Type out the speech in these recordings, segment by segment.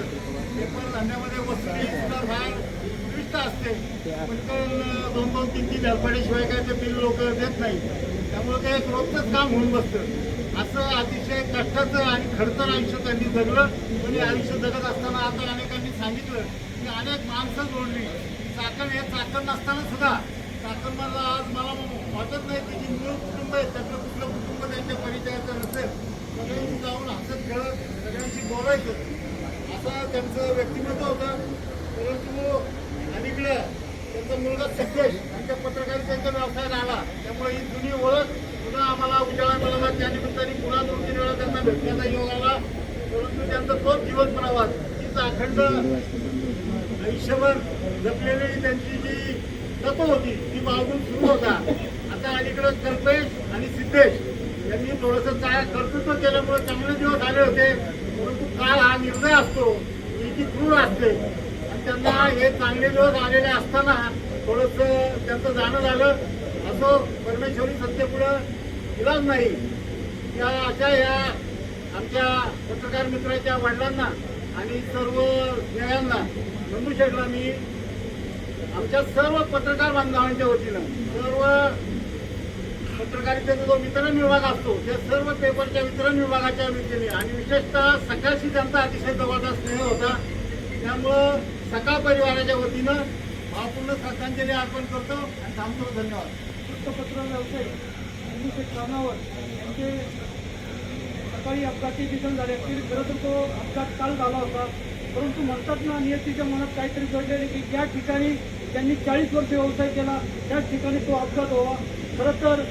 Paper सुद्धा असते. पटकन दोन दोन तीन तीन धडपडीशिवाय काय ते बिल लोक देत नाही त्यामुळे ते एक रोजच काम होऊन बसतं. असं अतिशय कष्टाचं आणि खडतर आयुष्य त्यांनी जगलं. म्हणजे आयुष्य जगत असताना आता अनेकांनी सांगितलं की अनेक माणसं जोडली. चाकण हे चाकण नसताना सुद्धा. चाकण मला आज मला वाटत नाही की जी मूळ कुटुंब आहे त्यातलं कुठलं कुटुंब त्यांच्या परिचयाचं नसेल. सगळ्यांनी जाऊन हसत खेळत सगळ्यांशी बोलायचं. असं त्यांचं व्यक्तिमत्व होतं. परंतु अलीकडं त्यांचा मुलगा सत्तेश त्यांच्या पत्रकारितेच्या व्यवसायात आला त्यामुळे ही जुनी ओळख पुन्हा आम्हाला उजाळा मिळाला. त्या निमित्ताने पुन्हा दोन तीन वेळा त्यांना भेटण्याचा योग आला. परंतु त्यांचा तोच जीवन प्रवास तीच अखंड आयुष्यभर जपलेली त्यांची जी तत्व होती ती बाळगून सुरू होता. आता अलीकडं कल्पेश आणि सिद्धेश यांनी थोडंसं काय कर्तृत्व केल्यामुळे चांगले दिवस आले होते. परंतु काळ हा निर्णय असतो नीती क्रूर असते. आणि त्यांना हे चांगले दिवस आलेले असताना थोडस त्यांचं जाणं झालं. असं परमेश्वरी सत्तेपुढं इलाज नाही. त्या अशा या आमच्या पत्रकार मित्राच्या वडिलांना आणि सर्व स्नेहांना नंदू शेठला मी. आमच्या सर्व पत्रकार बांधवांच्या वतीनं सर्व पत्रकारितेचा जो वितरण विभाग असतो त्या सर्व पेपरच्या वितरण विभागाच्या वतीने आणि विशेषतः सकाळशी त्यांचा अतिशय जवळचा स्नेह होता. त्यामुळं सकाळ परिवाराच्या वतीनं भावपूर्ण श्रद्धांजली अर्पण करतो आणि थांबतो. धन्यवाद. वृत्तपत्र व्यवसाय कारणावर यांचे सकाळी अपघाती निधन झाले. ॲक्च्युली खरं तर तो अपघात काल झाला होता. परंतु म्हणतात ना नियतीच्या मनात काहीतरी घडलेले की ज्या ठिकाणी त्यांनी चाळीस वर्ष व्यवसाय केला त्याच ठिकाणी तो अपघात व्हावा. खरं तर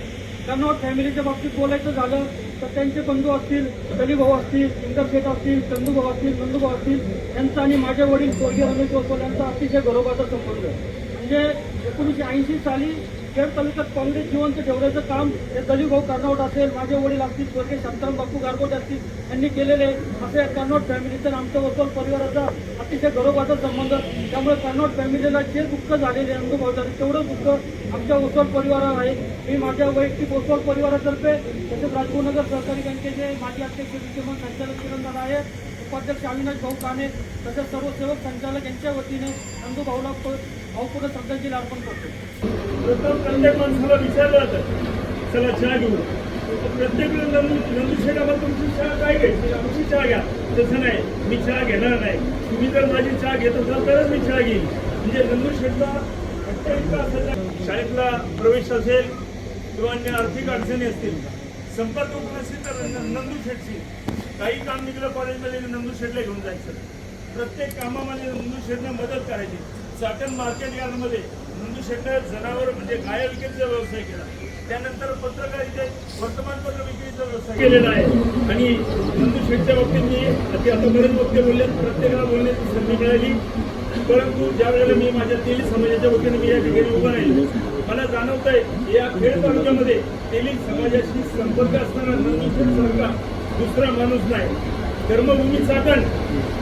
त्यांना फॅमिलीच्या बाबतीत बोलायचं झालं तर त्यांचे बंधू असतील दली भाऊ असतील इंदर शेठ असतील चंदू भाऊ असतील नंदू भाऊ असतील यांचा आणि माझे वडील स्वर्गीय रमेश ओसवाल यांचा अतिशय घरोबाचा संबंध आहे. म्हणजे एकोणीसशे ऐंशी साली खेड तालुक्यात काँग्रेस जिवंत ठेवण्याचं काम हे दलित भाऊ कर्नावट असेल माझे वडील असतील स्वर्गीय शांताराम बापू गारगोट असतील यांनी केलेले असे कर्नावट फॅमिलीचं आमच्या वसोल परिवाराचा अतिशय घरोबाचा संबंध. त्यामुळे कर्नावट फॅमिलीला जे दुःख झालेले अनुभव झाले तेवढं दुःख आमच्या ओसोल परिवारावर आहे. मी माझ्या वैयक्तिक ओसोल परिवारातर्फे तसेच राजगुरुनगर सहकारी बँकेचे माजी अध्यक्ष विद्यमान संचालक किरण आहे. उपाध्यक्ष अविनाश भाऊ काने तसेच सर्व सेवक संचालक यांच्या वतीने नंदू भाऊला भाऊपूर्ण श्रद्धांजली अर्पण करतो. प्रथम प्रत्येक माणसाला विचारलं जातं. चला चहा घेऊ. प्रत्येक वेळेस नंदू नंदू शेठ आम्हाला तुमची चहा काय घ्यायची? आमची चहा घ्या. तसं नाही. मी चहा घेणार नाही. तुम्ही जर माझी चहा घेत असाल तरच मी चहा घेईन. म्हणजे नंदू शेठला शाळेतला प्रवेश असेल किंवा अन्य आर्थिक अडचणी असतील संपर्क होत नसेल तर नंदू शेठशी काही काम निघलं कॉलेजमध्ये नंदू शेडला घेऊन जायचं. प्रत्येक कामामध्ये नंदू शेडनं मदत करायची. चाकण मार्केट यार्डमध्ये नंदू शेडनं जनावर म्हणजे गाय विक्रीचा व्यवसाय केला. त्यानंतर पत्रकारिते वर्तमानपत्र विक्रीचा व्यवसाय केलेला आहे. आणि नंदू शेठच्या बाबतीत मी अति आतापर्यंत वक्ते बोलले प्रत्येकाला बोलण्याची संधी मिळाली. परंतु ज्या वेळेला मी माझ्या तेली समाजाच्या वतीने मी या ठिकाणी उभा राहिलो मला जाणवत आहे या खेड तालुक्यामध्ये तेली समाजाशी संपर्क असताना नंदू शेठ सरकार दुसरा माणूस नाही. कर्मभूमी साधन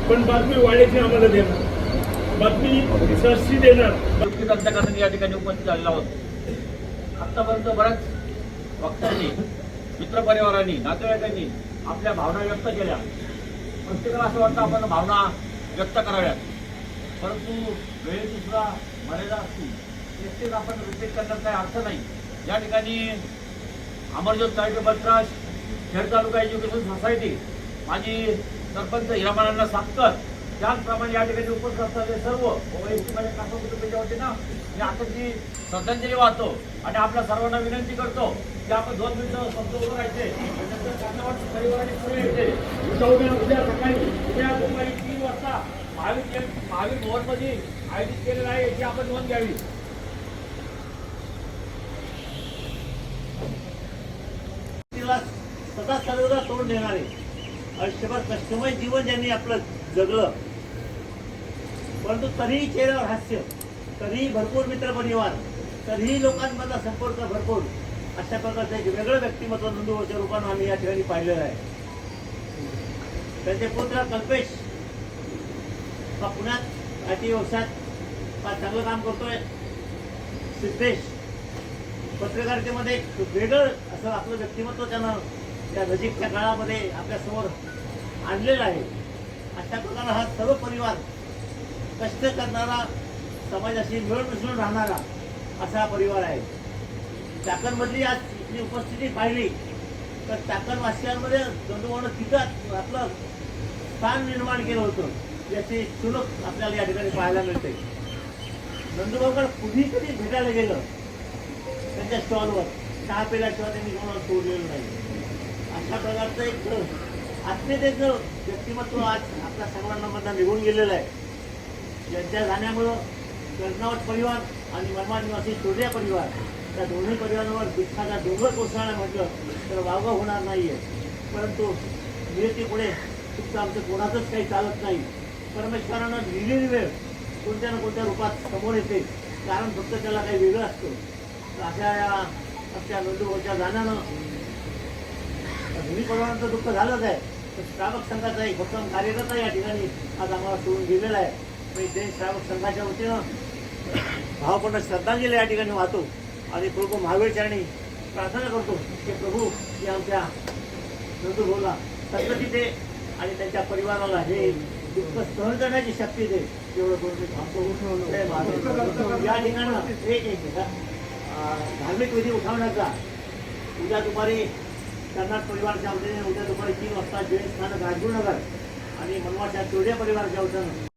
पण बातमी वाड्याची आम्हाला देणार. बातमी सरशी देणार. गोष्टी रद्द या ठिकाणी उपस्थित झालेला होता आतापर्यंत बऱ्याच वक्त्यांनी मित्रपरिवारांनी नातेवाईकांनी आपल्या भावना व्यक्त केल्या. प्रत्येकाला असं वाटतं आपण भावना व्यक्त कराव्यात. परंतु वेळेची सुद्धा मर्यादा असती. तेच आपण रिजेक्ट करण्यात काही अर्थ नाही. या ठिकाणी अमरज्योत साहेब बलराज खेड तालुका एज्युकेशन सोसायटी माझी सरपंच हिरामानांना सांगतात त्याचप्रमाणे या ठिकाणी उपस्थित असणारे सर्व वैयक्तिक माझ्या काका कुटुंबाच्या वतीनं मी आताची श्रद्धांजली वाहतो आणि आपल्या सर्वांना विनंती करतो की आपण दोन मिनिटं शब्द उभं राहायचे त्यानंतर कर्नाटक परिवाराने पुढे यायचे. उद्या उद्या उद्या सकाळी उद्या दुपारी तीन वाजता महावीर महावीर भवनमध्ये आयोजित केलेलं आहे याची आपण नोंद घ्यावी. आहे. देणारे आयुष्यभर कष्टमय जीवन ज्यांनी आपलं जगलं. परंतु तरीही चेहऱ्यावर हास्य तरीही भरपूर मित्रपरिवार तरीही लोकांमधला संपर्क भरपूर अशा प्रकारचं एक वेगळं व्यक्तिमत्व नंदुबाच्या रूपानं आम्ही या ठिकाणी पाहिलेलं आहे. त्यांचे पुत्र कल्पेश हा पुण्यात आय टी व्यवसायात हा चांगलं काम करतोय. सिद्धेश पत्रकारितेमध्ये एक वेगळं असं आपलं व्यक्तिमत्व त्यानं त्या नजीकच्या काळामध्ये आपल्यासमोर आणलेला आहे. अशा प्रकारे हा सर्व परिवार कष्ट करणारा समाजाशी मिळून मिसळून राहणारा असा हा परिवार आहे. चाकणमधली आज इथली उपस्थिती पाहिली तर चाकणवासियांमध्ये वासियांमध्ये तिथं आपलं स्थान निर्माण केलं होतं. याची चुलक आपल्याला या ठिकाणी पाहायला मिळते. नंदुबाबकडे कुणी कधी भेटायला गेलं त्यांच्या स्टॉलवर चहा पिल्याशिवाय त्यांनी कोणाला सोडलेलं नाही. अशा प्रकारचं एक आत्मीयतेचं व्यक्तिमत्व आज आपल्या सर्वांना मधनं निघून गेलेलं आहे. त्यांच्या जाण्यामुळं कर्णावट परिवार आणि मनमाड निवासी चोरिया परिवार त्या दोन्ही परिवारावर दुःखाचा डोंगर कोसळणं म्हटलं तर वावगा होणार नाही आहे परंतु नियतीपुढे फक्त आमचं कोणाचंच काही चालत नाही. परमेश्वरानं लिहिलेली वेळ कोणत्या ना कोणत्या रूपात समोर येते कारण फक्त त्याला काही वेगळं असतं. अशा या आमच्या नंदुभाऊच्या जाण्यानं भूमी परिवारांचं दुःख झालंच आहे तर श्रावक संघाचा एक भक्कम कार्यरत या ठिकाणी आज आम्हाला सोडून गेलेला आहे मी जैन श्रावक संघाच्या वतीनं भावपूर्ण श्रद्धांजली या ठिकाणी वाहतो आणि प्रभू महावीर चरणी प्रार्थना करतो की प्रभू की आमच्या नंदुभाऊला सद्गती दे आणि त्यांच्या परिवाराला हे दुःख सहन करण्याची शक्ती दे एवढं करून मी थांबतो या ठिकाणं एक एक धार्मिक विधी उठवण्याचा उद्या दुपारी कर्नाट परिवारच्या वतीने उद्या दुपारी तीन वाजता जैन स्थानक राजगुरुनगर आणि मनमाडच्या चोरिया परिवारच्या वतीनं.